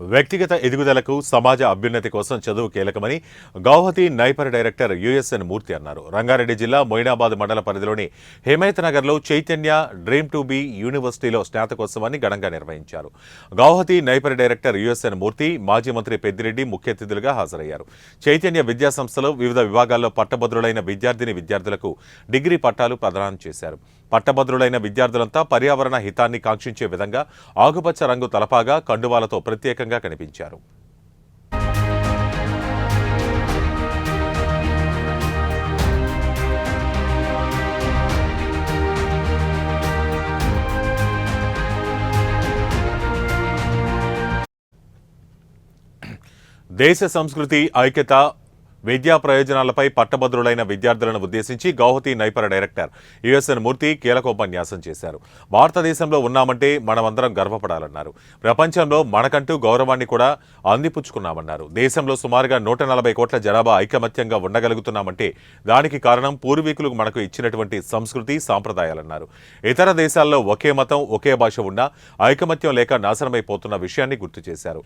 వ్యక్తిగత ఎదుగుదలకు సమాజ అభ్యున్నతి కోసం చదువు కీలకమని Guwahati NIPER director USN Murthy అన్నారు. రంగారెడ్డి జిల్లా మొయినాబాద్ మండల పరిధిలోని హిమాయత్ నగర్లో చైతన్య డ్రీమ్ టు బి యూనివర్సిటీలో స్నాతకోత్సవాన్ని ఘనంగా నిర్వహించారు. Guwahati NIPER director USN Murthy మాజీ మంత్రి పెద్దిరెడ్డి ముఖ్య అతిథులుగా హాజరయ్యారు. చైతన్య విద్యాసంస్థలో వివిధ విభాగాల్లో పట్టభద్రులైన విద్యార్థిని విద్యార్థులకు డిగ్రీ పట్టాలు ప్రదానం చేశారు. పట్టభద్రులైన విద్యార్థులంతా పర్యావరణ హితాన్ని కాంక్షించే విధంగా ఆకుపచ్చ రంగు తలపాగా కండువాలతో ప్రత్యేకంగా కనిపించారు. దేశ సంస్కృతి ఐక్యత విద్యా ప్రయోజనాలపై పట్టభద్రులైన విద్యార్థులను ఉద్దేశించి Guwahati NIPER director USN Murthy కీలకోపన్యాసం చేశారు. భారతదేశంలో ఉన్నామంటే మనమందరం గర్వపడాలన్నారు. ప్రపంచంలో మనకంటూ గౌరవాన్ని కూడా అందిపుచ్చుకున్నామన్నారు. దేశంలో సుమారుగా నూట నలభై కోట్ల జనాభా ఐకమత్యంగా ఉండగలుగుతున్నామంటే దానికి కారణం పూర్వీకులు మనకు ఇచ్చినటువంటి సంస్కృతి సాంప్రదాయాలన్నారు. ఇతర దేశాల్లో ఒకే మతం ఒకే భాష ఉన్నా ఐకమత్యం లేక నాశనమైపోతున్న విషయాన్ని గుర్తు చేశారు.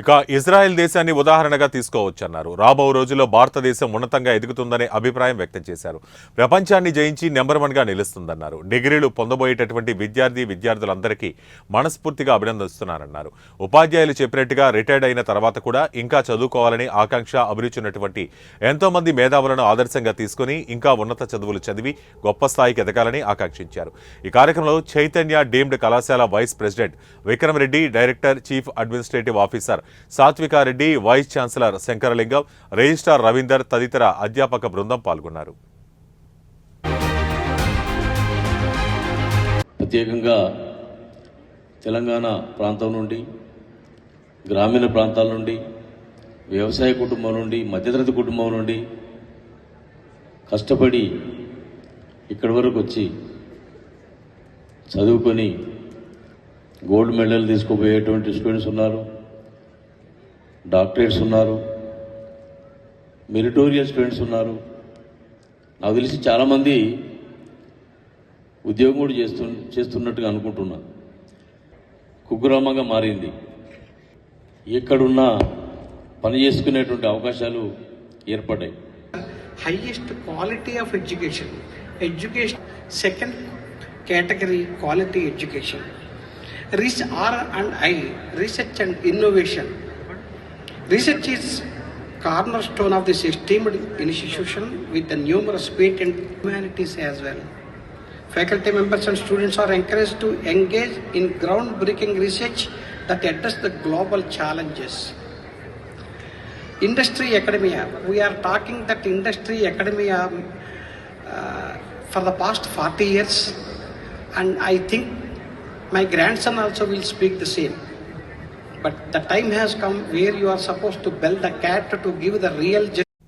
ఇక ఇజ్రాయెల్ దేశాన్ని ఉదాహరణగా తీసుకోవచ్చన్నారు. రాబో రోజుల్లో భారతదేశం ఉన్నతంగా ఎదుగుతుందనే అభిప్రాయం వ్యక్తం చేశారు. ప్రపంచాన్ని జయించి నెంబర్ వన్గా నిలుస్తుందన్నారు. డిగ్రీలు పొందబోయేటటువంటి విద్యార్థి విద్యార్థులందరికీ మనస్ఫూర్తిగా అభినందిస్తున్నారన్నారు. ఉపాధ్యాయులు చెప్పినట్టుగా రిటైర్డ్ అయిన తర్వాత కూడా ఇంకా చదువుకోవాలని ఆకాంక్ష అభిరుచి ఉన్నటువంటి ఎంతోమంది మేధావులను ఆదర్శంగా తీసుకుని ఇంకా ఉన్నత చదువులు చదివి గొప్ప స్థాయికి ఎదగాలని ఆకాంక్షించారు. ఈ కార్యక్రమంలో చైతన్య డీమ్డ్ కళాశాల vice president Vikram Reddy director chief administrative officer Sathvikareddy vice chancellor Shankaralingam registrar Ravinder తదితర అధ్యాపక బృందం పాల్గొన్నారు. ప్రత్యేకంగా తెలంగాణ ప్రాంతం నుండి గ్రామీణ ప్రాంతాల నుండి వ్యవసాయ కుటుంబం నుండి మధ్యతరగతి కుటుంబం నుండి కష్టపడి ఇక్కడి వరకు వచ్చి చదువుకొని గోల్డ్ మెడల్ తీసుకుపోయేటువంటి స్టూడెంట్స్ ఉన్నారు. డాక్టరేట్స్ ఉన్నారు మెరిటోరియల్ స్టూడెంట్స్ ఉన్నారు. నాకు తెలిసి చాలామంది ఉద్యోగం కూడా చేస్తు చేస్తున్నట్టుగా అనుకుంటున్నారు కుగ్రామంగా మారింది. ఎక్కడున్నా పని చేసుకునేటువంటి అవకాశాలు ఏర్పడ్డాయి. Highest quality of education education second category quality education research R and I research and innovation research is cornerstone of this esteemed institution with the numerous patent humanities as well. Faculty members and students are encouraged to engage in groundbreaking research that address the global challenges. Industry academia we are talking that industry academia uh, for the past 40 years and i think my grandson also will speak the same but the time has come where you are supposed to build a cat to give the real